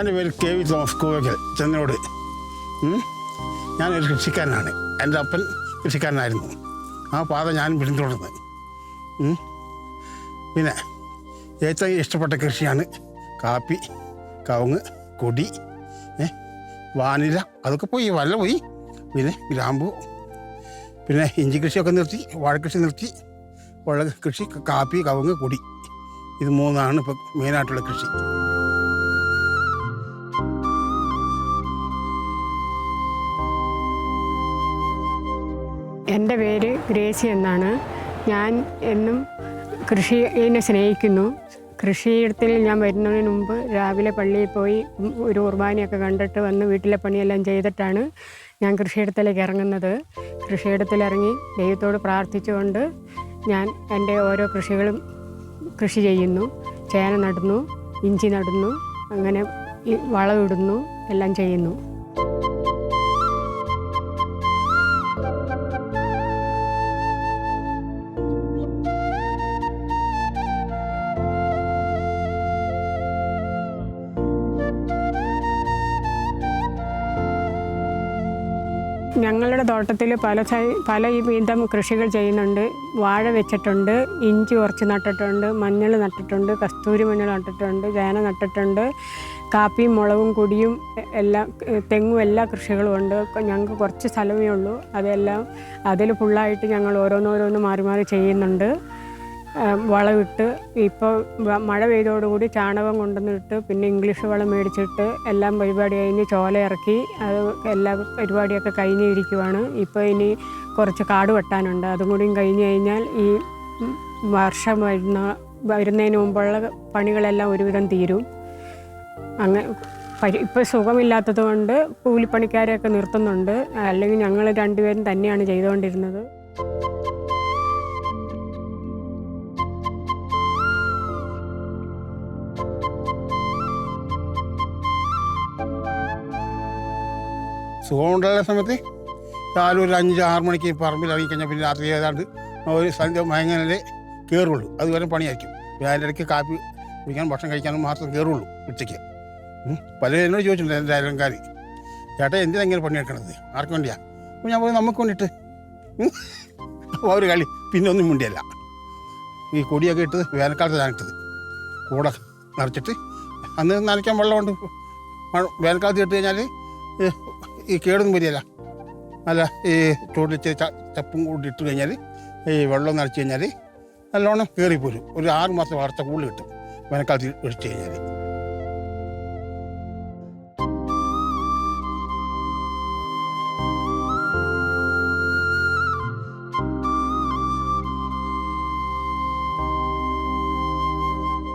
എന്റെ പേര് K V Thomas Kovakkal ചെന്നോട്. ഞാനൊരു കൃഷിക്കാരനാണ്. എന്റെ അപ്പൻ കൃഷിക്കാരനായിരുന്നു. ആ പാത ഞാനും പിന്തുടർന്ന്. പിന്നെ ഏറ്റവും ഇഷ്ടപ്പെട്ട കൃഷിയാണ് കാപ്പി കവുങ്ങ് കൊടി വാനില അതൊക്കെ പോയി വല്ല പോയി. പിന്നെ ഗ്രാമ്പു. പിന്നെ ഇഞ്ചി കൃഷിയൊക്കെ നിർത്തി വാഴക്കൃഷി നിർത്തി. ഉള്ള കൃഷി കാപ്പി കവുങ്ങ് കൊടി. ഇത് മൂന്നാണ് ഇപ്പോൾ മെയിനായിട്ടുള്ള കൃഷി. എന്റെ പേര് ഗ്രേസി എന്നാണ്. ഞാൻ എന്നും കൃഷിയെ സ്നേഹിക്കുന്നു. കൃഷിയിടത്തിൽ ഞാൻ വരുന്നതിന് മുമ്പ് രാവിലെ പള്ളിയിൽ പോയി ഒരു കുർബാനയൊക്കെ കണ്ടിട്ട് വന്ന് വീട്ടിലെ പണിയെല്ലാം ചെയ്തിട്ടാണ് ഞാൻ കൃഷിയിടത്തിലേക്ക് ഇറങ്ങുന്നത്. കൃഷിയിടത്തിലിറങ്ങി ദൈവത്തോട് പ്രാർത്ഥിച്ചുകൊണ്ട് ഞാൻ എന്റെ ഓരോ കൃഷികളും കൃഷി ചെയ്യുന്നു. ചേന നടുന്നു ഇഞ്ചി നടുന്നു അങ്ങനെ വളമിടുന്നു എല്ലാം ചെയ്യുന്നു. തോട്ടത്തിൽ പല പല വിധം കൃഷികൾ ചെയ്യുന്നുണ്ട്. വാഴ വെച്ചിട്ടുണ്ട് ഇഞ്ചി കുറച്ച് നട്ടിട്ടുണ്ട് മഞ്ഞൾ നട്ടിട്ടുണ്ട് കസ്തൂരി മഞ്ഞൾ നട്ടിട്ടുണ്ട് ചേന നട്ടിട്ടുണ്ട് കാപ്പിയും മുളകും കൊടിയും എല്ലാം തെങ്ങും എല്ലാ കൃഷികളും ഉണ്ട്. ഞങ്ങൾക്ക് കുറച്ച് സ്ഥലമേ ഉള്ളൂ. അതെല്ലാം അതിൽ ഫുള്ളായിട്ട് ഞങ്ങൾ ഓരോന്നോരോന്ന് മാറി മാറി ചെയ്യുന്നുണ്ട്. വളമിട്ട് ഇപ്പോൾ മഴ പെയ്തോടുകൂടി ചാണകം കൊണ്ടുവന്നിട്ട് പിന്നെ ഇംഗ്ലീഷ് വളം മേടിച്ചിട്ട് എല്ലാം പരിപാടി കഴിഞ്ഞ് ചോല ഇറക്കി അത് എല്ലാ പരിപാടിയൊക്കെ കഴിഞ്ഞിരിക്കുവാണ് ഇപ്പോൾ ഇനി കുറച്ച് കാട് വെട്ടാനുണ്ട്. അതും കൂടിയും കഴിഞ്ഞ് കഴിഞ്ഞാൽ ഈ വർഷം വരുന്ന വരുന്നതിന് മുമ്പുള്ള പണികളെല്ലാം ഒരുവിധം തീരും. അങ്ങനെ പരി ഇപ്പോൾ സുഖമില്ലാത്തത് കൊണ്ട് കൂലിപ്പണിക്കാരെയൊക്കെ നിർത്തുന്നുണ്ട്. അല്ലെങ്കിൽ ഞങ്ങൾ രണ്ടുപേരും തന്നെയാണ് ചെയ്തുകൊണ്ടിരുന്നത്. സുഖമുണ്ടായ സമയത്ത്. രാവിലെ ഒരു അഞ്ച് ആറ് മണിക്ക് പറമ്പിൽ ഇറങ്ങിക്കഴിഞ്ഞാൽ പിന്നെ രാത്രി ഏതാണ്ട് ഒരു സന്ധ്യ മയങ്ങനെ കയറുള്ളൂ. അതുവരെ പണിയായിരിക്കും. പിന്നെ അതിന്റെ ഇടയ്ക്ക് കാപ്പി കുടിക്കാനും ഭക്ഷണം കഴിക്കാനും മാത്രം കയറുള്ളൂ ഉച്ചയ്ക്ക്. പല എന്നോട് ചോദിച്ചിട്ടുണ്ട് എന്റെ അയലങ്കാർ ചേട്ടാ എന്തിനാ ഇങ്ങനെ പണിയെടുക്കണത്? ആർക്ക് വേണ്ടിയാ? അപ്പോൾ ഞാൻ പോയി നമുക്ക് വേണ്ടിയിട്ട്. അപ്പോൾ ഒരു കളി പിന്നെ ഒന്നും വേണ്ടിയല്ല ഈ കൊടിയൊക്കെ ഇട്ടത് വേനൽക്കാലത്താണ് ഇട്ടത്. കൂടെ നിറച്ചിട്ട്. അന്ന് നനയ്ക്കാൻ വെള്ളമുണ്ട്. വേനൽക്കാലത്ത് ഇട്ട് കഴിഞ്ഞാൽ ഈ കേടൊന്നും വരികയില്ല. നല്ല ഈ ചൂടിൽ ഇച്ചിരി ച- ചപ്പും കൂടി ഇട്ട് കഴിഞ്ഞാൽ ഈ വെള്ളം നിറച്ച് കഴിഞ്ഞാൽ നല്ലോണം കയറിപ്പോരും ഒരു ആറ് മാസം വളർച്ച കൂടുതൽ കിട്ടും. വേനൽക്കാലത്ത് ഒഴിച്ച് കഴിഞ്ഞാൽ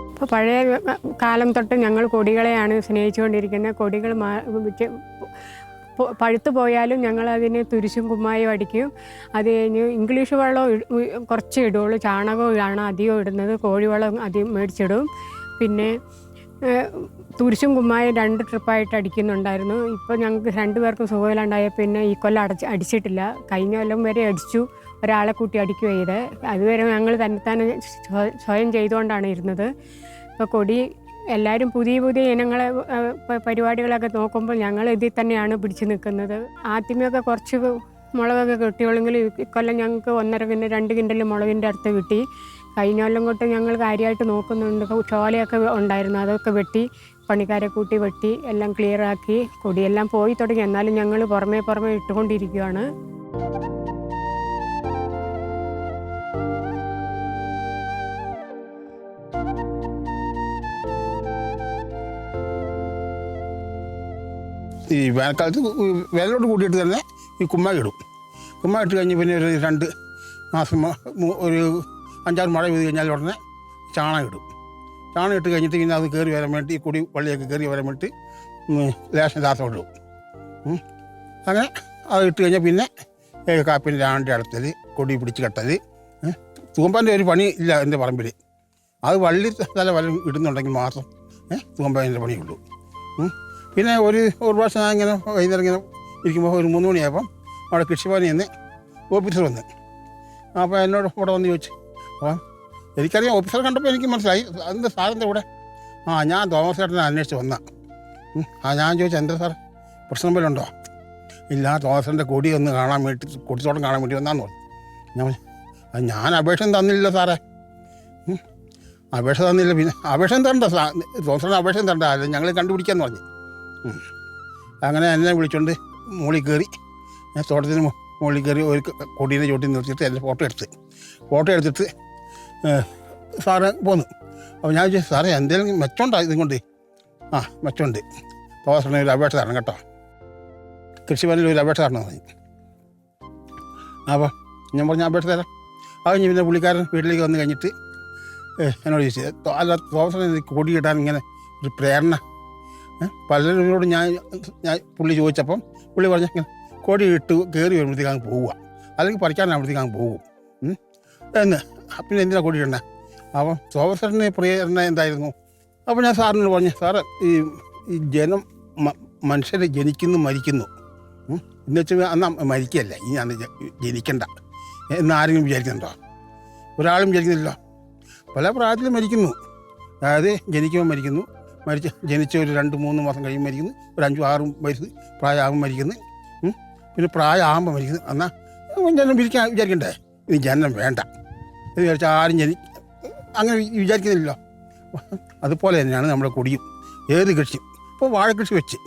ഇപ്പോൾ പഴയ കാലം തൊട്ട് ഞങ്ങൾ കൊടികളെയാണ് സ്നേഹിച്ചുകൊണ്ടിരിക്കുന്നത്. കൊടികൾ പഴുത്തു പോയാലും ഞങ്ങൾ അതിനെ തുരിശും കുമ്മായും അടിക്കും. അത് കഴിഞ്ഞ് ഇംഗ്ലീഷ് വെള്ളം കുറച്ച് ഇടുള്ളൂ. ചാണകമാണ് അധികം ഇടുന്നത് കോഴിവളം അധികം മേടിച്ചിടും. പിന്നെ തുരിശും കുമ്മായും രണ്ട് ട്രിപ്പായിട്ട് അടിക്കുന്നുണ്ടായിരുന്നു. ഇപ്പോൾ ഞങ്ങൾക്ക് രണ്ടുപേർക്കും സുഖമില്ലാണ്ടായ പിന്നെ ഈ കൊല്ലം അടച്ച് അടിച്ചിട്ടില്ല. കഴിഞ്ഞ കൊല്ലം വരെ അടിച്ചു. ഒരാളെ കൂട്ടി അടിക്കുക ചെയ്ത്. അതുവരെ ഞങ്ങൾ തന്നെ തന്നെ സ്വയം ചെയ്തുകൊണ്ടാണ് ഇരുന്നത്. ഇപ്പോൾ കൊടി എല്ലാവരും പുതിയ പുതിയ ഇനങ്ങളെ പരിപാടികളൊക്കെ നോക്കുമ്പോൾ ഞങ്ങൾ ഇതിൽ തന്നെയാണ് പിടിച്ചു നിൽക്കുന്നത്. ആദ്യമൊക്കെ കുറച്ച് മുളകൊക്കെ കിട്ടിയുള്ളെങ്കിൽ ഇക്കൊല്ലം ഞങ്ങൾക്ക് ഒന്നര കിൻഡൽ രണ്ട് കിൻഡൽ മുളകിന്റെ അടുത്ത് കിട്ടി കഴിഞ്ഞ കൊല്ലം തൊട്ട് ഞങ്ങൾ കാര്യമായിട്ട് നോക്കുന്നുണ്ട്. ചോലയൊക്കെ ഉണ്ടായിരുന്നു. അതൊക്കെ വെട്ടി പണിക്കാരെ കൂട്ടി വെട്ടി എല്ലാം ക്ലിയറാക്കി കൊടിയെല്ലാം പോയി തുടങ്ങി. എന്നാലും ഞങ്ങൾ പുറമേ പുറമേ ഇട്ടുകൊണ്ടിരിക്കുകയാണ് ഈ വേനൽക്കാലത്ത് വേനലോട് കൂടിയിട്ട് തന്നെ ഈ കുമ്മായി ഇടും. കുമ്മായി ഇട്ട് കഴിഞ്ഞ് പിന്നെ ഒരു രണ്ട് മാസം ഒരു അഞ്ചാറ് മഴ പെയ്ത് കഴിഞ്ഞാൽ ഉടനെ ചാണകം ഇടും. ചാണകം ഇട്ട് കഴിഞ്ഞിട്ട് പിന്നെ അത് കയറി വരാൻ വേണ്ടി കുടി വള്ളിയൊക്കെ കയറി വരാൻ വേണ്ടി ലേശം ദാസം ഇടും. അങ്ങനെ അത് ഇട്ട് കഴിഞ്ഞാൽ പിന്നെ കാപ്പിന്റെ ആണ്ടി അടുത്തൽ കൊടി പിടിച്ച് കെട്ടൽ തൂമ്പാന്റെ ഒരു പണി ഇല്ല എന്റെ പറമ്പിൽ അത് വള്ളി തല വല്ലതും ഇടുന്നുണ്ടെങ്കിൽ മാത്രം തൂമ്പാന്റെ പണിയുള്ളൂ. പിന്നെ ഒരു ഒരു പ്രാവശ്യം ഞാൻ ഇങ്ങനെ വൈകുന്നേരം ഇങ്ങനെ ഇരിക്കുമ്പോൾ ഒരു മൂന്ന് മണിയായപ്പം അവിടെ കൃഷിഭവനിൽ നിന്ന് ഓഫീസർ വന്ന്. അപ്പോൾ എന്നോട് ഇവിടെ വന്ന് ചോദിച്ചു അപ്പം എനിക്കറിയാം ഓഫീസർ കണ്ടപ്പോൾ എനിക്ക് മനസ്സിലായി. അതിന്റെ സാറിന്റെ കൂടെ ആ ഞാൻ തോമസ് ചേട്ടനെ അന്വേഷിച്ച് വന്ന. ആ ഞാൻ ചോദിച്ചു എന്താ സാർ? പ്രശ്നം പോലെ ഉണ്ടോ? ഇല്ല തോമസിന്റെ കൊടി ഒന്ന് കാണാൻ വേണ്ടി കൊടിത്തോട്ടം കാണാൻ വേണ്ടി വന്നാന്ന് പറഞ്ഞു. ഞാൻ പറഞ്ഞു, "അത് ഞാൻ അപേക്ഷ തന്നില്ല സാറേ. അപേക്ഷ തന്നില്ല പിന്നെ അപേക്ഷ തരണ്ട തോമസിന്റെ അപേക്ഷ തരണ്ട അല്ല ഞങ്ങൾ കണ്ടുപിടിക്കാന്ന് പറഞ്ഞു. അങ്ങനെ എന്നെ വിളിച്ചോണ്ട് മുകളിൽ കയറി. ഞാൻ തോട്ടത്തിന് മുകളിൽ കയറി ഒരു കൊടീനെ ചോട്ടി നിർത്തിയിട്ട് എന്റെ ഫോട്ടോ എടുത്ത്. ഫോട്ടോ എടുത്തിട്ട് സാറ് പോന്നു. അപ്പോൾ ഞാൻ ചോദിച്ചു സാറേ എന്തെങ്കിലും മെച്ചമുണ്ടോ ഇതും കൊണ്ട് ആ മെച്ചമുണ്ട്. തോമസിന് ഒരു അപേക്ഷ തരണം കേട്ടോ. കൃഷിഭവനിൽ ഒരു അപേക്ഷ തരണം പറഞ്ഞു. അപ്പോൾ ഞാൻ പറഞ്ഞ അപേക്ഷ തരാം. അത് കഴിഞ്ഞ് പിന്നെ പുള്ളിക്കാരൻ വീട്ടിലേക്ക് വന്ന് കഴിഞ്ഞിട്ട് എന്നോട് ചോദിച്ചു "തോ- അല്ല തോമസിന് കൊടി ഇടാൻ ഇങ്ങനെ ഒരു പ്രേരണ? പലരോട് ഞാൻ ഞാൻ പുള്ളി ചോദിച്ചപ്പം പുള്ളി പറഞ്ഞ കൊടി ഇട്ട് കയറി വരുമ്പോഴത്തേക്ക് അങ്ങ് പോവുക. അല്ലെങ്കിൽ പറിക്കാനാകുമ്പോഴത്തേക്ക് അങ്ങ് പോകും. എന്ന്. പിന്നെ എന്തിനാ കൊടി ഇടണേ അപ്പം തോമസറിന് പ്രേരണ എന്തായിരുന്നു? അപ്പോൾ ഞാൻ സാറിനോട് പറഞ്ഞു സാറ് ഈ ഈ ജനം മ- മനുഷ്യർ ജനിക്കുന്നു മരിക്കുന്നു. എന്ന് വെച്ചാൽ അന്ന് മരിക്കല്ല ഇനി അന്ന് ജനിക്കണ്ട. എന്ന് ആരെങ്കിലും വിചാരിക്കുന്നുണ്ടോ? ഒരാളും വിചാരിക്കുന്നില്ല പല പ്രായത്തിലും മരിക്കുന്നു. അതായത് ജനിക്കുമ്പോൾ മരിക്കുന്നു. മരിച്ച് ജനിച്ച ഒരു രണ്ട് മൂന്ന് മാസം കഴിയുമ്പോൾ മരിക്കുന്നു. ഒരു അഞ്ചും ആറും വയസ്സ് പ്രായമാകുമ്പോൾ മരിക്കുന്നു. പിന്നെ പ്രായമാകുമ്പോൾ മരിക്കുന്നു. എന്നാൽ ജനം വിരിക്കാൻ വിചാരിക്കണ്ടേ? ഇനി ജനം വേണ്ട. എന്ന് വിചാരിച്ചാൽ ആരും ജനി അങ്ങനെ വിചാരിക്കുന്നില്ലല്ലോ. അതുപോലെ തന്നെയാണ് നമ്മുടെ കൊടിയും. ഏത് കൃഷിയും. ഇപ്പോൾ വാഴ കൃഷി വെച്ച്.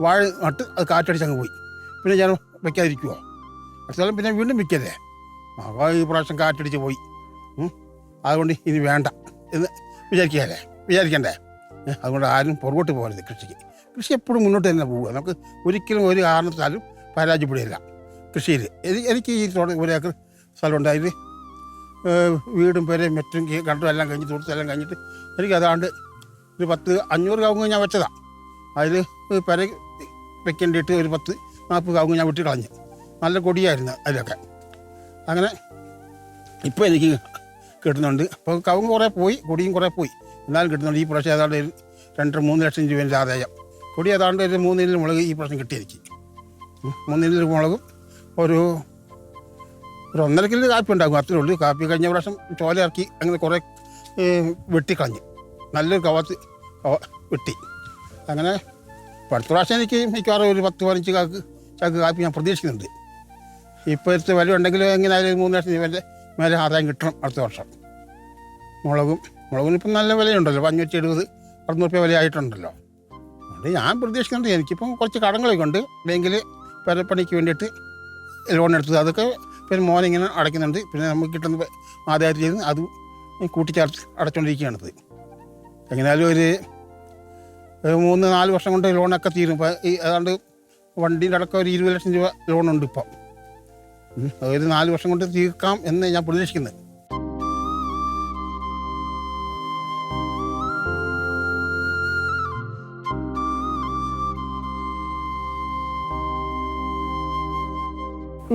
വാഴ നട്ട് അത് കാറ്റടിച്ച് അങ്ങ് പോയി. പിന്നെ ജനം വയ്ക്കാതിരിക്കുമോ അടുത്തോളം പിന്നെ വീണ്ടും വിൽക്കല്ലേ അപ്പോൾ ഈ പ്രാവശ്യം കാറ്റടിച്ച് പോയി. അതുകൊണ്ട് ഇനി വേണ്ട എന്ന് വിചാരിക്കുകയല്ലേ? വിചാരിക്കണ്ടേ? അതുകൊണ്ട് ആരും പുറകോട്ട് പോകരുത് കൃഷിക്ക്. കൃഷി എപ്പോഴും മുന്നോട്ട് തന്നെ പോവുക. നമുക്ക് ഒരിക്കലും ഒരു കാരണത്താലും പരാജയപ്പെടുകയില്ല കൃഷിയിൽ. എനി- എനിക്ക് ഈ തോട്ടം ഒരു ഏക്കർ സ്ഥലം ഉണ്ടായത്. വീടും പേരെയും മറ്റും കണ്ടും എല്ലാം കഴിഞ്ഞ് തൊടുത്തും എല്ലാം കഴിഞ്ഞിട്ട് എനിക്ക് അതാണ്ട് ഒരു പത്ത് അഞ്ഞൂറ് കവുങ്ങ് ഞാൻ വെച്ചതാണ് അതിൽ പെര വെക്കേണ്ടിയിട്ട് ഒരു പത്ത് നാൽപ്പത് കവുങ്ങ് ഞാൻ വിട്ട് കളഞ്ഞു. നല്ല കൊടിയായിരുന്നു അതിലൊക്കെ. അങ്ങനെ ഇപ്പോൾ എനിക്ക് കിട്ടുന്നുണ്ട്. അപ്പോൾ കവുങ്ങ് കുറേ പോയി കൊടിയും കുറേ പോയി. എന്നാലും കിട്ടുന്നുണ്ട് ഈ പ്രാവശ്യം ഏതാണ്ട് രണ്ടര മൂന്ന് ലക്ഷം രൂപേന്റെ ആദായം. കൂടി ഏതാണ്ട് ഒരു മൂന്ന് നെല്ല് മുളക് ഈ പ്രാവശ്യം കിട്ടിയിരിക്കും. എനിക്ക് ഉം. മൂന്ന് നെല്ല് മുളകും ഒരു ഒരു ഒന്നര കിലോ കാപ്പി ഉണ്ടാകും അത്രേ ഉള്ളൂ. കാപ്പി കഴിഞ്ഞ പ്രാവശ്യം ചോല ഇറക്കി അങ്ങനെ കുറേ വെട്ടിക്കളഞ്ഞ്. നല്ലൊരു കവത്ത് വെട്ടി. അങ്ങനെ അടുത്ത പ്രാവശ്യം എനിക്ക് മിക്കവാറും ഒരു പത്ത് പതിനഞ്ച് കാക്ക് ചാക്ക് കാപ്പി ഞാൻ പ്രതീക്ഷിക്കുന്നുണ്ട്. ഇപ്പോഴത്തെ വില ഉണ്ടെങ്കിൽ എങ്ങനെയായാലും മൂന്ന് ലക്ഷം രൂപേന്റെ മേലെ ആദായം കിട്ടണം അടുത്ത വർഷം. മുളകും മുളകിന് ഇപ്പം നല്ല വിലയുണ്ടല്ലോ ഇപ്പം അഞ്ഞൂറ്റി എഴുപത് അറുന്നൂറ് രൂപ വിലയായിട്ടുണ്ടല്ലോ അതുകൊണ്ട് ഞാൻ പ്രതീക്ഷിക്കുന്നുണ്ട്. എനിക്കിപ്പം കുറച്ച് കടങ്ങളൊക്കെ ഉണ്ട്. ബാങ്കിൽ പരപ്പണിക്ക് വേണ്ടിയിട്ട് ലോൺ എടുത്തത്. അതൊക്കെ പിന്നെ മോനിങ്ങനെ അടയ്ക്കുന്നുണ്ട്. പിന്നെ നമുക്ക് കിട്ടുന്ന ആദായത്തിൽ ചെയ്ത് അത് കൂട്ടിച്ചേർത്ത് അടച്ചുകൊണ്ടിരിക്കുകയാണിത് എങ്ങനെയാലും ഒരു മൂന്ന് നാല് വർഷം കൊണ്ട് ലോണൊക്കെ തീരും. ഇപ്പം ഈ ഏതാണ്ട് വണ്ടീന്റെ അടക്കം ഒരു ഇരുപത് ലക്ഷം രൂപ ലോണുണ്ട് ഇപ്പം. അതൊരു നാല് വർഷം കൊണ്ട് തീർക്കാം എന്ന് ഞാൻ പ്രതീക്ഷിക്കുന്നത്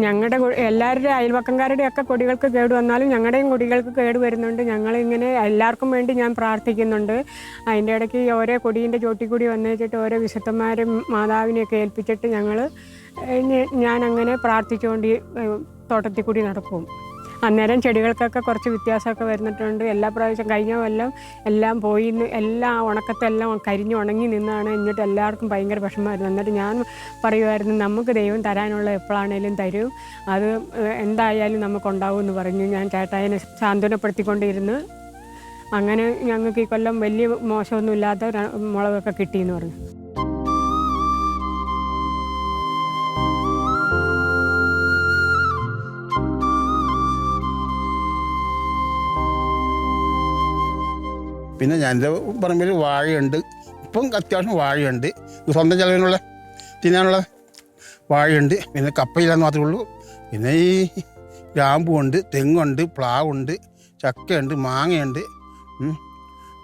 ഞങ്ങളുടെ എല്ലാവരുടെ അയൽവക്കംകാരുടെ ഒക്കെ കൊടികൾക്ക് കേട് വന്നാലും ഞങ്ങളുടെയും കൊടികൾക്ക് കേട് വരുന്നുണ്ട്. ഞങ്ങളിങ്ങനെ എല്ലാവർക്കും വേണ്ടി ഞാൻ പ്രാർത്ഥിക്കുന്നുണ്ട്. അതിന്റെ ഇടയ്ക്ക് ഓരോ കൊടീന്റെ ചോട്ടിൽ കൂടി വന്നേച്ചിട്ട് ഓരോ വിശുദ്ധന്മാരും മാതാവിനെയൊക്കെ ഏൽപ്പിച്ചിട്ട് ഞങ്ങൾ ഞാൻ അങ്ങനെ പ്രാർത്ഥിച്ചുകൊണ്ട് തോട്ടത്തിൽ കൂടി നടക്കും. അന്നേരം ചെടികൾക്കൊക്കെ കുറച്ച് വ്യത്യാസമൊക്കെ വരുന്നിട്ടുണ്ട്. എല്ലാ പ്രാവശ്യം കഴിഞ്ഞ കൊല്ലം എല്ലാം പോയി എല്ലാ ഉണക്കത്തെല്ലാം കരിഞ്ഞ് ഉണങ്ങി നിന്നാണ് എന്നിട്ട് എല്ലാവർക്കും ഭയങ്കര വിഷമമായിരുന്നു എന്നിട്ട് ഞാൻ പറയുമായിരുന്നു നമുക്ക് ദൈവം തരാനുള്ള എപ്പോഴാണേലും തരും. അത് എന്തായാലും നമുക്കുണ്ടാവും എന്ന് പറഞ്ഞു. ഞാൻ ചേട്ടായനെ സാന്ത്വനപ്പെടുത്തിക്കൊണ്ടിരുന്നു. അങ്ങനെ ഞങ്ങൾക്ക് ഈ കൊല്ലം വലിയ മോശമൊന്നുമില്ലാത്ത മുളകൊക്കെ കിട്ടിയെന്ന് പറഞ്ഞു. പിന്നെ ഞാൻ എന്റെ പറമ്പിൽ വാഴയുണ്ട്. ഇപ്പം അത്യാവശ്യം വാഴയുണ്ട്. സ്വന്തം ചിലവിനുള്ള തിന്നാനുള്ള വാഴയുണ്ട്. പിന്നെ കപ്പയില്ലാന്ന് മാത്രമേ ഉള്ളൂ. പിന്നെ ഈ ഗ്രാമ്പുണ്ട് തെങ്ങുണ്ട് പ്ലാവുണ്ട് ചക്കയുണ്ട് മാങ്ങയുണ്ട്.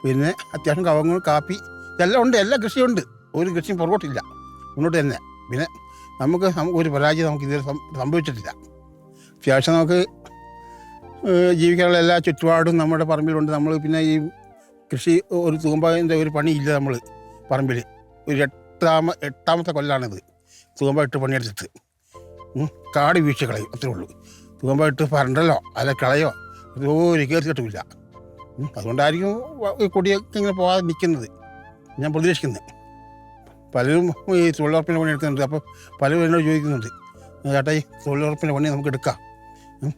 പിന്നെ അത്യാവശ്യം കവങ്ങ് കാപ്പി ഇതെല്ലാം ഉണ്ട്. എല്ലാ കൃഷിയുണ്ട്. ഒരു കൃഷിയും പുറകോട്ടില്ല. മുന്നോട്ട് തന്നെ. പിന്നെ നമുക്ക് ഒരു പരാജയം നമുക്ക് ഇതുവരെ സംഭവിച്ചിട്ടില്ല. അത്യാവശ്യം നമുക്ക് ജീവിക്കാനുള്ള എല്ലാ ചുറ്റുപാടും നമ്മുടെ പറമ്പിലുണ്ട്. നമ്മൾ പിന്നെ ഈ കൃഷി ഒരു തൂമ്പതിന്റെ ഒരു പണിയില്ല നമ്മൾ പറമ്പിൽ ഒരു എട്ടാമ എട്ടാമത്തെ കൊല്ലാണിത്. തൂമ്പ ഇട്ട് പണിയെടുത്തിട്ട്. കാട് വീഴ്ച കളയും അത്രേ ഉള്ളൂ. തൂമ്പ ഇട്ട് പറണ്ടല്ലോ അല്ല കളയോ ഒരു കയറി കിട്ടില്ല അതുകൊണ്ടായിരിക്കും ഈ കൊടിയൊക്കെ ഇങ്ങനെ പോകാതെ നിൽക്കുന്നത് ഞാൻ പ്രതീക്ഷിക്കുന്നത് പലരും ഈ തൊഴിലുറപ്പിന്റെ പണി എടുക്കുന്നുണ്ട്. അപ്പോൾ പലരും എന്നോട് ചോദിക്കുന്നുണ്ട്. ചേട്ടാ ഈ തൊഴിലുറപ്പിന്റെ പണി നമുക്ക് എടുക്കാം.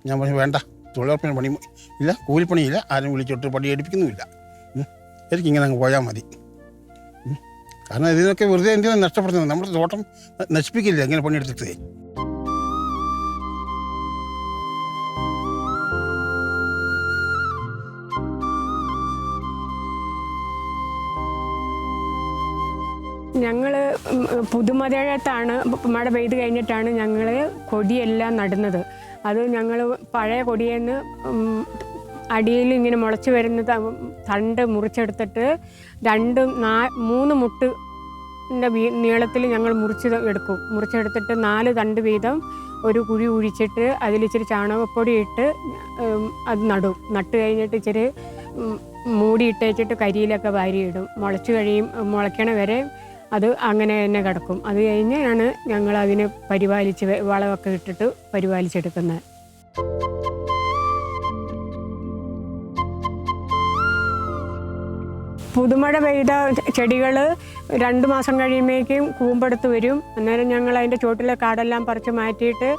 ഞാൻ പറഞ്ഞു വേണ്ട തൊഴിലുറപ്പിന്റെ പണി ഇല്ല കൂലിപ്പണിയില്ല. ആരും വിളിച്ചോട്ട് പണി എടുപ്പിക്കുന്നുമില്ല. എനിക്കിങ്ങനെ അങ്ങ് പോയാൽ മതി. കാരണം ഇതിനൊക്കെ വെറുതെ എന്തിനും നഷ്ടപ്പെടുന്നത്? നമ്മുടെ തോട്ടം നശിപ്പിക്കില്ല ഇങ്ങനെ പണിയെടുത്തിട്ട്? ഞങ്ങൾ പുതുമഴത്താണ് മഴ പെയ്ത് കഴിഞ്ഞിട്ടാണ് ഞങ്ങൾ കൊടിയെല്ലാം നടുന്നത്. അത് ഞങ്ങൾ പഴയ കൊടിയെന്ന് അടിയിൽ ഇങ്ങനെ മുളച്ച് വരുന്ന തണ്ട് മുറിച്ചെടുത്തിട്ട് രണ്ട് നാ മൂന്ന് മുട്ട് നീളത്തിൽ ഞങ്ങൾ മുറിച്ച് എടുക്കും. മുറിച്ചെടുത്തിട്ട് നാല് തണ്ട് വീതം ഒരു കുഴി കുഴിച്ചിട്ട് അതിലിച്ചിരി ചാണകപ്പൊടി ഇട്ട് അത് നടും. നട്ട് കഴിഞ്ഞിട്ട് ഇച്ചിരി മൂടി മൂടിയിട്ടേച്ചിട്ട് കരിയിലൊക്കെ വാരിയിടും. മുളച്ച് കഴിയും മുളയ്ക്കണ വരെ അത് അങ്ങനെ തന്നെ കിടക്കും. അത് കഴിഞ്ഞാണ് ഞങ്ങൾ അതിനെ പരിപാലിച്ച് വളമൊക്കെ ഇട്ടിട്ട് പരിപാലിച്ചെടുക്കുന്നത്. പുതുമഴ പെയ്ത ചെടികൾ രണ്ട് മാസം കഴിയുമ്പോഴേക്കും കൂമ്പെടുത്ത് വരും. അന്നേരം ഞങ്ങൾ അതിന്റെ ചുവട്ടിലെ കാടെല്ലാം പറിച്ച് മാറ്റിയിട്ട്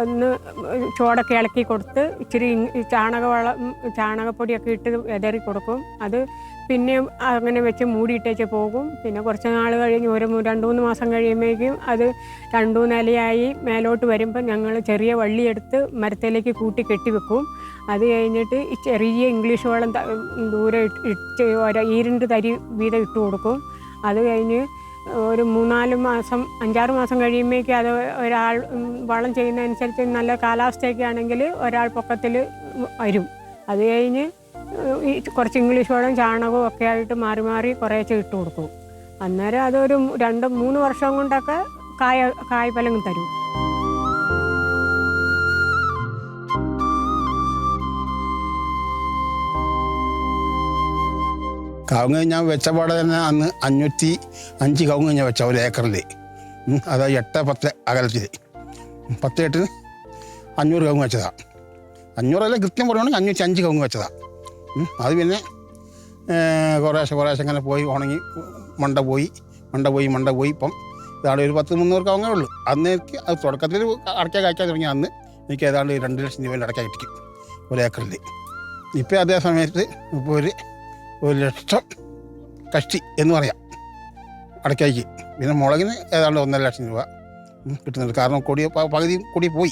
ഒന്ന് ചോടൊക്കെ ഇളക്കി കൊടുത്ത് ഇച്ചിരി ചാണക ചാണകവളം ചാണകപ്പൊടിയൊക്കെ ഇട്ട് വിതറി കൊടുക്കും. അത് പിന്നെ അങ്ങനെ വെച്ച് മൂടിയിട്ടേച്ച് പോകും. പിന്നെ കുറച്ച് നാൾ കഴിഞ്ഞ് ഒരു രണ്ട് മൂന്ന് മാസം കഴിയുമ്പോഴേക്കും അത് രണ്ടു നിലയായി മേലോട്ട് വരുമ്പോൾ ഞങ്ങൾ ചെറിയ വള്ളിയെടുത്ത് മരത്തിലേക്ക് കൂട്ടി കെട്ടിവെക്കും അത് കഴിഞ്ഞിട്ട് ഈ ചെറിയ ഇംഗ്ലീഷ് വെള്ളം ദൂരെ ഇട്ട് ഒരു ഈരണ്ട് തരി വീതം ഇട്ട് കൊടുക്കും. അത് കഴിഞ്ഞ് ഒരു മൂന്നാൽ മാസം അഞ്ചാറ് മാസം കഴിയുമ്പോഴേക്കും അത് ഒരാൾ വളം ചെയ്യുന്നതനുസരിച്ച് നല്ല കാലാവസ്ഥയൊക്കെ ആണെങ്കിൽ ഒരാൾ പൊക്കത്തിൽ വരും. അത് കഴിഞ്ഞ് ഈ കുറച്ച് ഇംഗ്ലീഷ് വെള്ളം ചാണകവും ഒക്കെ ആയിട്ട് മാറി മാറി കുറേശ്ശെ ഇട്ട് കൊടുക്കും. അന്നേരം അതൊരു രണ്ട് മൂന്ന് വർഷം കൊണ്ടൊക്കെ കായ കായ്ഫലം തരും. കവുങ്ങ് ഞാൻ വെച്ച പാടെ തന്നെ അന്ന് അഞ്ഞൂറ്റി അഞ്ച് കവുങ്ങ് ഞാൻ വെച്ച ഒരു ഏക്കറിൽ അതായത് എട്ട് പത്ത് അകലത്തിൽ. പത്ത് എട്ടിന് അഞ്ഞൂറ് കവുങ്ങ് വെച്ചതാണ് അഞ്ഞൂറല്ല കൃത്യം പറയുകയാണെങ്കിൽ അഞ്ഞൂറ്റി അഞ്ച് കവുങ്ങ് വെച്ചതാണ് അത് പിന്നെ കുറേശ്ശെ കുറേശ്ശെ അങ്ങനെ പോയി ഉണങ്ങി മണ്ട പോയി മണ്ട പോയി മണ്ട പോയി. ഇപ്പം ഇതാണ് ഒരു പത്ത് മുന്നൂറ് കവുങ്ങേ ഉള്ളൂ. അന്ന് എനിക്ക് അത് തുടക്കത്തിൽ അടയ്ക്കാൻ കായ്ക്കാൻ തുടങ്ങി അന്ന് എനിക്ക് ഏതാണ്ട് രണ്ട് ലക്ഷം രൂപേന്റെ അടയ്ക്കാൻ കിട്ടിക്കും ഒരു ഏക്കറിൽ. ഇപ്പോൾ അതേ സമയത്ത് ഇപ്പോൾ ഒരു ഒരു ലക്ഷം കഷ്ടി എന്ന് പറയാം. അടയ്ക്കായിക്ക് പിന്നെ മുളകിന് ഏതാണ്ട് ഒന്നര ലക്ഷം രൂപ കിട്ടുന്നുണ്ട്. കാരണം കൊടി പകുതിയും പകുതി കൊടി പോയി.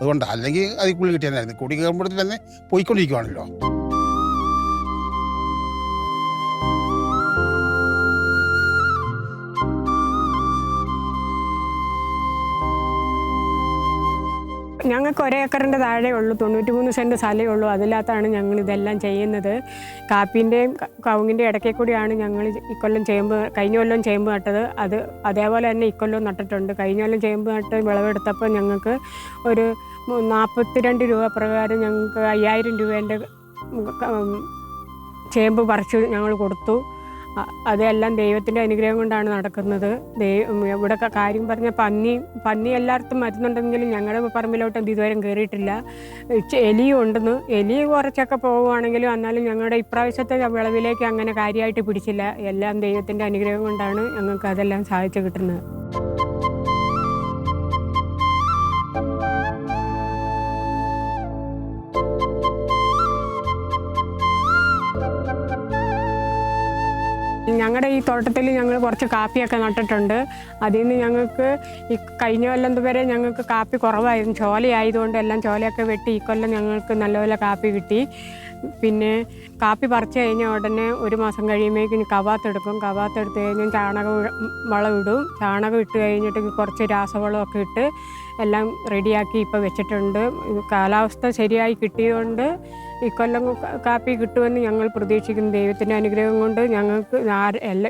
അതുകൊണ്ട്. അല്ലെങ്കിൽ അതിൽ കൂടുതൽ കിട്ടിയായിരുന്നു കൊടി കയറുമ്പോഴത്തേക്ക് തന്നെ പോയിക്കൊണ്ടിരിക്കുവാണല്ലോ. ഞങ്ങൾക്ക് ഒരേക്കറിന്റെ താഴെ ഉള്ളൂ തൊണ്ണൂറ്റി മൂന്ന് സെന്റ് സ്ഥലമേ ഉള്ളൂ. അതിനകത്താണ് ഞങ്ങൾ ഇതെല്ലാം ചെയ്യുന്നത്. കാപ്പിന്റെയും കവുങ്ങിന്റെയും ഇടയ്ക്ക് കൂടിയാണ് ഞങ്ങൾ ഇക്കൊല്ലം ചേമ്പ് കഴിഞ്ഞ കൊല്ലം ചേമ്പ് നട്ടത്. അത് അതേപോലെ തന്നെ ഇക്കൊല്ലം നട്ടിട്ടുണ്ട്. കഴിഞ്ഞ കൊല്ലം ചേമ്പ് നട്ട് വിളവെടുത്തപ്പോൾ ഞങ്ങൾക്ക് ഒരു നാൽപ്പത്തിരണ്ട് രൂപ പ്രകാരം ഞങ്ങൾക്ക് അയ്യായിരം രൂപേന്റെ ചേമ്പ് പറിച്ചു ഞങ്ങൾ കൊടുത്തു. അതെല്ലാം ദൈവത്തിന്റെ അനുഗ്രഹം കൊണ്ടാണ് നടക്കുന്നത്. ഇവിടെ കാര്യം പറഞ്ഞ പന്നി പന്നി എല്ലായിടത്തും മരുന്നുണ്ടെങ്കിലും ഞങ്ങളുടെ പറമ്പിലോട്ട് ഇതുവരെ കയറിയിട്ടില്ല എലിയും ഉണ്ടെന്ന് എലി കുറച്ചൊക്കെ പോവുകയാണെങ്കിലും എന്നാലും ഞങ്ങളുടെ ഇപ്രാവശ്യത്തെ വിളവിലേക്ക് അങ്ങനെ കാര്യമായിട്ട് പിടിച്ചില്ല. എല്ലാം ദൈവത്തിന്റെ അനുഗ്രഹം കൊണ്ടാണ് ഞങ്ങൾക്ക് അതെല്ലാം സാധിച്ചു കിട്ടുന്നത്. ഞങ്ങളുടെ ഈ തോട്ടത്തിൽ ഞങ്ങൾ കുറച്ച് കാപ്പിയൊക്കെ നട്ടിട്ടുണ്ട്. അതിൽ നിന്ന് ഞങ്ങൾക്ക് ഈ കഴിഞ്ഞ കൊല്ലം വരെ ഞങ്ങൾക്ക് കാപ്പി കുറവായിരുന്നു. ചോലയായതുകൊണ്ട് എല്ലാം ചോലയൊക്കെ വെട്ടി ഈ കൊല്ലം ഞങ്ങൾക്ക് നല്ലപോലെ കാപ്പി കിട്ടി. പിന്നെ കാപ്പി പറിച്ചു കഴിഞ്ഞ ഉടനെ ഒരു മാസം കഴിയുമ്പോഴേക്കും കവാത്തെടുക്കും കവാത്തെടുത്ത് കഴിഞ്ഞാൽ ചാണകം വളം ഇടും. ചാണകം ഇട്ട് കഴിഞ്ഞിട്ട് കുറച്ച് രാസവളമൊക്കെ ഇട്ട് എല്ലാം റെഡിയാക്കി ഇപ്പോൾ വെച്ചിട്ടുണ്ട്. കാലാവസ്ഥ ശരിയായി കിട്ടിയതുകൊണ്ട് ഇക്കൊല്ലം കാപ്പി കിട്ടുമെന്ന് ഞങ്ങൾ പ്രതീക്ഷിക്കുന്നു. ദൈവത്തിന്റെ അനുഗ്രഹം കൊണ്ട് ഞങ്ങൾക്ക്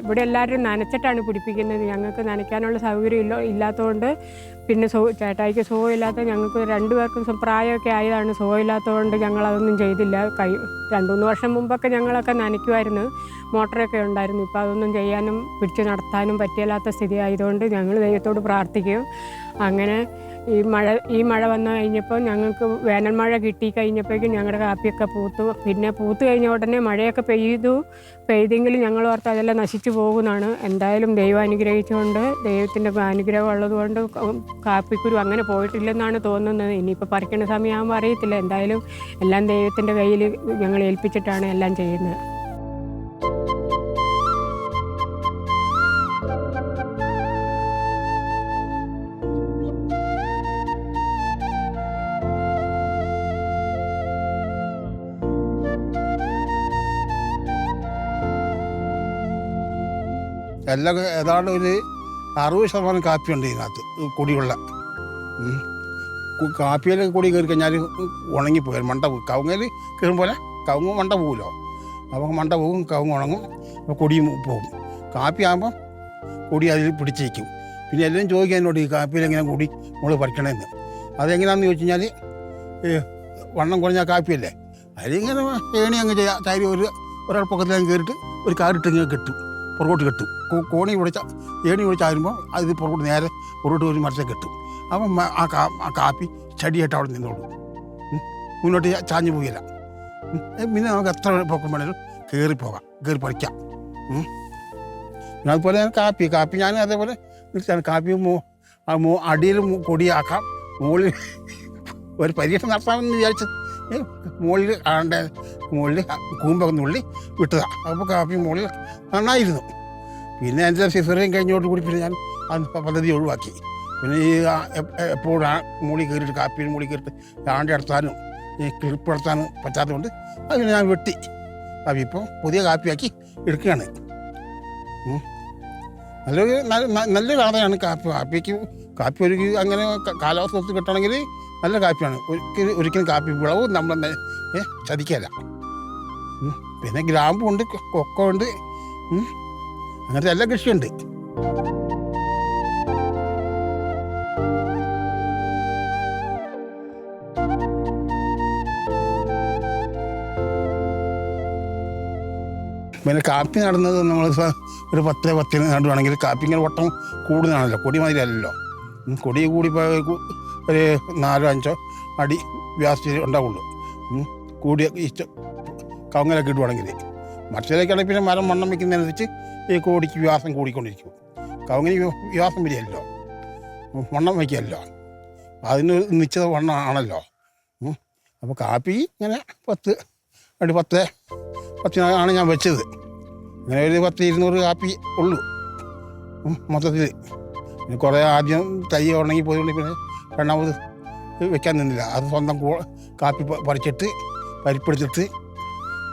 ഇവിടെ എല്ലാവരും നനച്ചിട്ടാണ് പിടിപ്പിക്കുന്നത് ഞങ്ങൾക്ക് നനയ്ക്കാനുള്ള സൗകര്യം ഇല്ല ഇല്ലാത്തതുകൊണ്ട് പിന്നെ സോ ചേട്ടായിക്ക് സുഖമില്ലാത്ത ഞങ്ങൾക്ക് രണ്ടു പേർക്കും പ്രായമൊക്കെ ആയതാണ് സുഖമില്ലാത്തതുകൊണ്ട് ഞങ്ങൾ അതൊന്നും ചെയ്തില്ല. കൈ രണ്ട് മൂന്ന് വർഷം മുമ്പൊക്കെ ഞങ്ങളൊക്കെ നനയ്ക്കുമായിരുന്നു. മോട്ടറൊക്കെ ഉണ്ടായിരുന്നു. ഇപ്പോൾ അതൊന്നും ചെയ്യാനും പിടിച്ചു നടത്താനും പറ്റിയല്ലാത്ത സ്ഥിതി ആയതുകൊണ്ട് ഞങ്ങൾ ദൈവത്തോട് പ്രാർത്ഥിക്കും. അങ്ങനെ ഈ മഴ ഈ മഴ വന്നു കഴിഞ്ഞപ്പോൾ ഞങ്ങൾക്ക് വേനൽ മഴ കിട്ടി കഴിഞ്ഞപ്പോഴേക്കും ഞങ്ങളുടെ കാപ്പിയൊക്കെ പൂത്തു. പിന്നെ പൂത്തു കഴിഞ്ഞ ഉടനെ മഴയൊക്കെ പെയ്തു. പെയ്തെങ്കിലും ഞങ്ങൾ ഓർത്ത് അതെല്ലാം നശിച്ചു പോകുന്നതാണ്. എന്തായാലും ദൈവം അനുഗ്രഹിച്ചുകൊണ്ട് ദൈവത്തിന്റെ അനുഗ്രഹം ഉള്ളതുകൊണ്ട് കാപ്പിക്കുരു അങ്ങനെ പോയിട്ടില്ലെന്നാണ് തോന്നുന്നത്. ഇനിയിപ്പോൾ പറിക്കുന്ന സമയമാകുമ്പോൾ അറിയത്തില്ല. എന്തായാലും എല്ലാം ദൈവത്തിന്റെ കയ്യിൽ ഞങ്ങൾ ഏൽപ്പിച്ചിട്ടാണ് എല്ലാം ചെയ്യുന്നത്. എല്ലാം ഏതാണ്ട് ഒരു അറുപത് ശതമാനം കാപ്പിയുണ്ട് ഇതിനകത്ത് കുടിവെള്ള. കാപ്പിയിലൊക്കെ കൊടി കയറി കഴിഞ്ഞാൽ ഉണങ്ങിപ്പോയാൽ മണ്ട പോകും കവുങ്ങയിൽ കയറും പോലെ കവുങ്ങ് മണ്ട പോകുമല്ലോ അപ്പോൾ മണ്ട പോകും കവുങ്ങ് ഉണങ്ങും അപ്പോൾ കൊടിയും പോകും കാപ്പി ആകുമ്പോൾ കൊടി അതിൽ പിടിച്ചേക്കും പിന്നെ എല്ലാവരും ചോദിക്കാൻ എന്നോട് ഈ കാപ്പിയിൽ എങ്ങനെ കൂടി നമ്മൾ പറിക്കണമെന്ന് അതെങ്ങനെയാണെന്ന് ചോദിച്ചു കഴിഞ്ഞാൽ വണ്ണം കുറഞ്ഞ കാപ്പിയല്ലേ? അതിലിങ്ങനെ ഏണി അങ്ങ് ചെയ്യാം. ചാരി ഒരു ഒരാൾ പൊക്കത്തിലങ്ങ് കയറിയിട്ട് ഒരു കാറിട്ട് ഇങ്ങനെ കെട്ടും. പുറകോട്ട് കെട്ടും. കോണി പിടിച്ച ഏണി പിടിച്ച് ആരുമ്പോൾ അത് പുറകോട്ട് നേരെ പുറകോട്ട് ഒരു മരത്തെ കെട്ടും. അപ്പം ആ കാ ആ കാപ്പി ചെടിയായിട്ട് അവിടെ നിന്നോളൂ. മുന്നോട്ട് ചാഞ്ഞു പോകില്ല പിന്നെ നമുക്ക് എത്ര പൊക്കം വേണേലും കയറി പോകാം കയറി പറിക്കാം. ഉം. പിന്നെ അതുപോലെ കാപ്പി കാപ്പി ഞാൻ അതേപോലെ നിർത്തിയാണ് കാപ്പി മോ ആ മോ അടിയിൽ കൊടിയാക്കാം മുകളിൽ ഒരു പരീക്ഷണം നടത്താമെന്ന് വിചാരിച്ച് മുകളിൽ ആണ്ട് മുകളിൽ കൂമ്പൊക്കെ നുള്ളി വിട്ടതാണ് അപ്പോൾ കാപ്പി മുകളിൽ നന്നായിരുന്നു. പിന്നെ എന്റെ സിസറിയും കഴിഞ്ഞോട്ട് കൂടി പിന്നെ ഞാൻ പദ്ധതി ഒഴിവാക്കി. പിന്നെ ഈ എപ്പോഴും മൂടി കയറിയിട്ട് കാപ്പിയിൽ മൂളി കയറിയിട്ട് ആണ്ടി നടത്താനും ഈ ക്ലിപ്പ് നടത്താനും പറ്റാത്തതുകൊണ്ട് അത് പിന്നെ ഞാൻ വെട്ടി. അപ്പം ഇപ്പോൾ പുതിയ കാപ്പിയാക്കി എടുക്കുകയാണ്. നല്ലൊരു നല്ലൊരു ആദായമാണ് കാപ്പി. കാപ്പിക്ക് കാപ്പി ഒരു അങ്ങനെ കാലാവസ്ഥ ഒത്തു കിട്ടണമെങ്കിൽ നല്ല കാപ്പിയാണ്. ഒരിക്കലും ഒരിക്കലും കാപ്പി വിളവ് നമ്മൾ ചതിക്കല്ല പിന്നെ ഗ്രാമ്പുണ്ട് കൊക്കോ ഉണ്ട്. അങ്ങനത്തെ എല്ലാ കൃഷിയുണ്ട്. പിന്നെ കാപ്പി നടുന്നത് നമ്മൾ ഒരു പത്ത് പത്തിന് നടുവാണെങ്കിൽ കാപ്പി ഇങ്ങനെ വട്ടം കൂടുന്നതാണല്ലോ കൊടി മാതിരി അല്ലല്ലോ കൊടി കൂടി ഒരു നാലോ അഞ്ചോ അടി വ്യാസത്തിൽ ഉണ്ടാവുള്ളൂ. കൂടിയ ഈ കവങ്ങലൊക്കെ ഇടുവാണെങ്കിൽ. മറ്റേതൊക്കെയാണെങ്കിൽ പിന്നെ മരം വണ്ണം വയ്ക്കുന്നതനുസരിച്ച് ഈ കോടിക്ക് വ്യാസം കൂടിക്കൊണ്ടിരിക്കും. കവുങ്ങിന് വിവാസം വരികയല്ലോ. വണ്ണം വയ്ക്കുകയല്ലോ. അതിന് നിശ്ചിത വണ്ണം ആണല്ലോ. അപ്പോൾ കാപ്പി ഇങ്ങനെ പത്ത് അടി പത്ത് പത്തിനാണ് ഞാൻ വെച്ചത്. ഇങ്ങനെ ഒരു പത്ത് ഇരുന്നൂറ് കാപ്പി ഉള്ളൂ. മൊത്തത്തിൽ പിന്നെ കുറേ ആദ്യം തൈ ഉണങ്ങി പോയതുകൊണ്ട് പിന്നെ രണ്ടാമത് വെക്കാൻ നിന്നില്ല. അത് സ്വന്തം കാപ്പി പറിച്ചിട്ട് പരിപ്പെടുത്തിട്ട്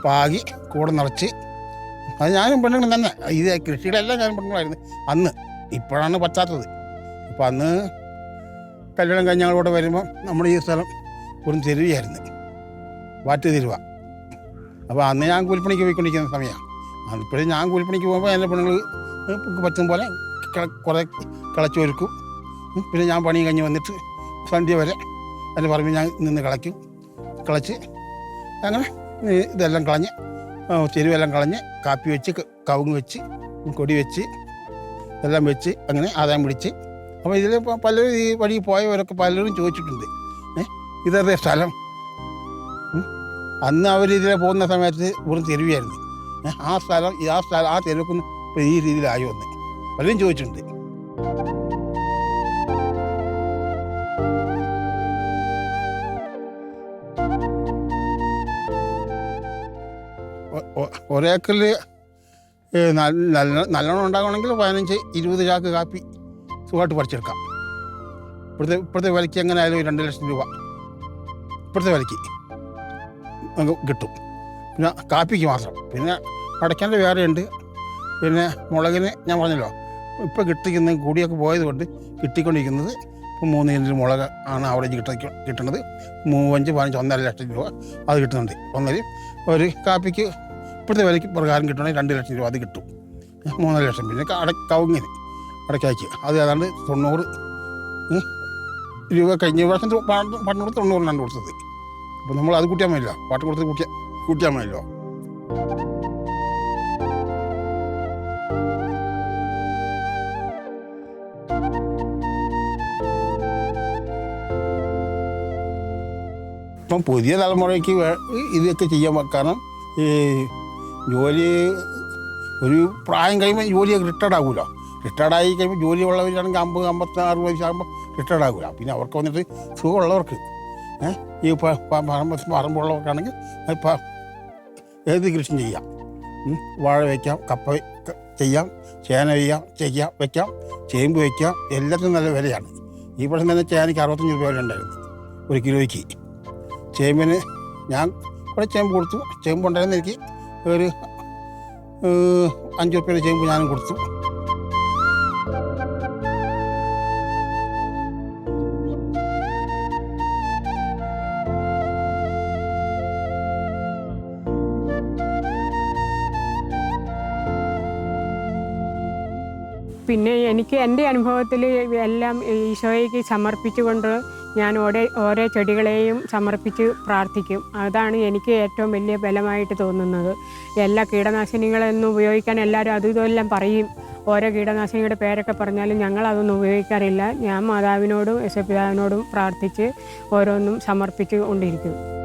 പാകി കൂടെ നിറച്ച്. അത് ഞാനും പെണ്ണുങ്ങളും തന്നെ. ഇത് കൃഷിയിലെല്ലാം ഞാൻ പെണ്ണുങ്ങളായിരുന്നു. അന്ന്. ഇപ്പോഴാണ് പറ്റാത്തത്. അപ്പം അന്ന് കല്യാണം കഴിഞ്ഞ് ഞങ്ങളിവിടെ വരുമ്പോൾ നമ്മൾ ഈ സ്ഥലം വെറും തെരുവിയായിരുന്നു. വാറ്റ് തെരുവ. അപ്പോൾ അന്ന് ഞാൻ കൂലിപ്പണിക്ക് പോയിക്കൊണ്ടിരിക്കുന്ന സമയമാണ്. അതിപ്പോഴും ഞാൻ കൂലിപ്പണിക്ക് പോകുമ്പോൾ എന്റെ പെണ്ണുങ്ങൾ പറ്റും പോലെ കുറേ കിളച്ചൊരുക്കും പിന്നെ ഞാൻ പണി കഴിഞ്ഞ് വന്നിട്ട് സന്ധ്യ വരെ എന്റെ പറമ്പിൽ ഞാൻ നിന്ന് കിളയ്ക്കും. കിളച്ച്. അങ്ങനെ ഇതെല്ലാം കളഞ്ഞ് ചെരുവെല്ലാം കളഞ്ഞ് കാപ്പി വെച്ച് കവുങ്ങ് വെച്ച് കൊടി വെച്ച് എല്ലാം വെച്ച് അങ്ങനെ ആദായം പിടിച്ച്. അപ്പോൾ ഇതിൽ പലരും ഈ വഴി പോയവരൊക്കെ പലരും ചോദിച്ചിട്ടുണ്ട്. ഏ ഇതേ സ്ഥലം? അന്ന് അവർ ഇതിലെ പോകുന്ന സമയത്ത് വെറും തെരുവിയായിരുന്നു. ആ സ്ഥലം ആ സ്ഥലം ആ തെരുവൊക്കെ ഇപ്പോൾ ഈ രീതിയിലായി വന്ന്. പലരും ചോദിച്ചിട്ടുണ്ട്. ഒരേക്കറിൽ നല്ല നല്ലോണം ഉണ്ടാകണമെങ്കിൽ പതിനഞ്ച് ഇരുപത് ചാക്ക് കാപ്പി സുഖമായിട്ട് പറിച്ചെടുക്കാം. ഇപ്പോഴത്തെ ഇപ്പോഴത്തെ വിലയ്ക്ക് എങ്ങനെ ആയാലും രണ്ട് ലക്ഷം രൂപ. ഇപ്പോഴത്തെ വിലയ്ക്ക് നമുക്ക് കിട്ടും. പിന്നെ കാപ്പിക്ക് മാത്രം. പിന്നെ അടയ്ക്കേണ്ട വേറെ ഉണ്ട് പിന്നെ മുളകിന് ഞാൻ പറഞ്ഞല്ലോ ഇപ്പോൾ കിട്ടിക്കുന്ന കൂടിയൊക്കെ പോയത് കൊണ്ട് കിട്ടിക്കൊണ്ടിരിക്കുന്നത് ഇപ്പം മൂന്ന് കിലോ മുളക് ആണ് ആവറേജ് കിട്ട കിട്ടുന്നത് മൂവഞ്ച് പതിനഞ്ച് ഒന്നര ലക്ഷം രൂപ അത് കിട്ടുന്നുണ്ട്. ഒന്നര ഒരു കാപ്പിക്ക് ഇപ്പോഴത്തെ വിലയ്ക്ക് പ്രകാരം കിട്ടണമെങ്കിൽ രണ്ട് ലക്ഷം രൂപ അത് കിട്ടും. മൂന്നര ലക്ഷം. പിന്നെ അട അടക്കാക്കി അത് ഏതാണ്ട് തൊണ്ണൂറ് രൂപ കഴിഞ്ഞ പ്രാവശ്യം കൊടുത്ത് തൊണ്ണൂറിനാണ് കൊടുത്തത്. അപ്പോൾ നമ്മൾ അത് കൂട്ടിയാൽ മതിയല്ലോ. പാട്ട് കൊടുത്ത് കൂട്ടിയാൽ കൂട്ടിയാൽ മതിയല്ലോ. ഇപ്പം പുതിയ തലമുറയ്ക്ക് ഇതൊക്കെ ചെയ്യാൻ കാരണം ഈ ജോലി ഒരു പ്രായം കഴിയുമ്പോൾ ജോലി റിട്ടയർഡ് ആകുമല്ലോ റിട്ടയർഡ് ആയി കഴിയുമ്പോൾ ജോലി ഉള്ളവരാണെങ്കിൽ അമ്പത് അമ്പത്താറ് വയസ്സാകുമ്പോൾ റിട്ടയർഡ് ആകില്ല പിന്നെ അവർക്ക് വന്നിട്ട് സുഖമുള്ളവർക്ക് ഈ പറമ്പുള്ളവർക്കാണെങ്കിൽ ഇപ്പം ഏത് കൃഷിയും ചെയ്യാം. വാഴ വയ്ക്കാം കപ്പ ചെയ്യാം ചേന ചെയ്യാം ചെയ്യാം വയ്ക്കാം ചേമ്പ് വയ്ക്കാം എല്ലാത്തിനും നല്ല വിലയാണ്. ഈ പ്രാവശ്യം തന്നെ ചേനയ്ക്ക് അറുപത്തഞ്ച് രൂപ വില ഉണ്ടായിരുന്നു ഒരു കിലോയ്ക്ക്. ചേമ്പിന് ഞാൻ കുറേ ചേമ്പ് കൊടുത്തു. ചേമ്പ് ഉണ്ടായിരുന്നു എനിക്ക് ഒരു അഞ്ച് റുപ്യയുടെ ചേമ്പ് ഞാനും കൊടുത്തു. പിന്നെ എനിക്ക് എന്റെ അനുഭവത്തിൽ എല്ലാം ഈശോയ്ക്ക് സമർപ്പിച്ചുകൊണ്ട് ഞാൻ ഓരോ ഓരോ ചെടികളെയും സമർപ്പിച്ച് പ്രാർത്ഥിക്കും. അതാണ് എനിക്ക് ഏറ്റവും വലിയ ബലമായിട്ട് തോന്നുന്നത്. എല്ലാ കീടനാശിനികളൊന്നും ഉപയോഗിക്കാൻ എല്ലാവരും അതും ഇതെല്ലാം പറയും. ഓരോ കീടനാശിനിയുടെ പേരൊക്കെ പറഞ്ഞാലും ഞങ്ങൾ അതൊന്നും ഉപയോഗിക്കാറില്ല. ഞാൻ മാതാവിനോടും യശപിതാവിനോടും പ്രാർത്ഥിച്ച് ഓരോന്നും സമർപ്പിച്ചു കൊണ്ടിരിക്കും.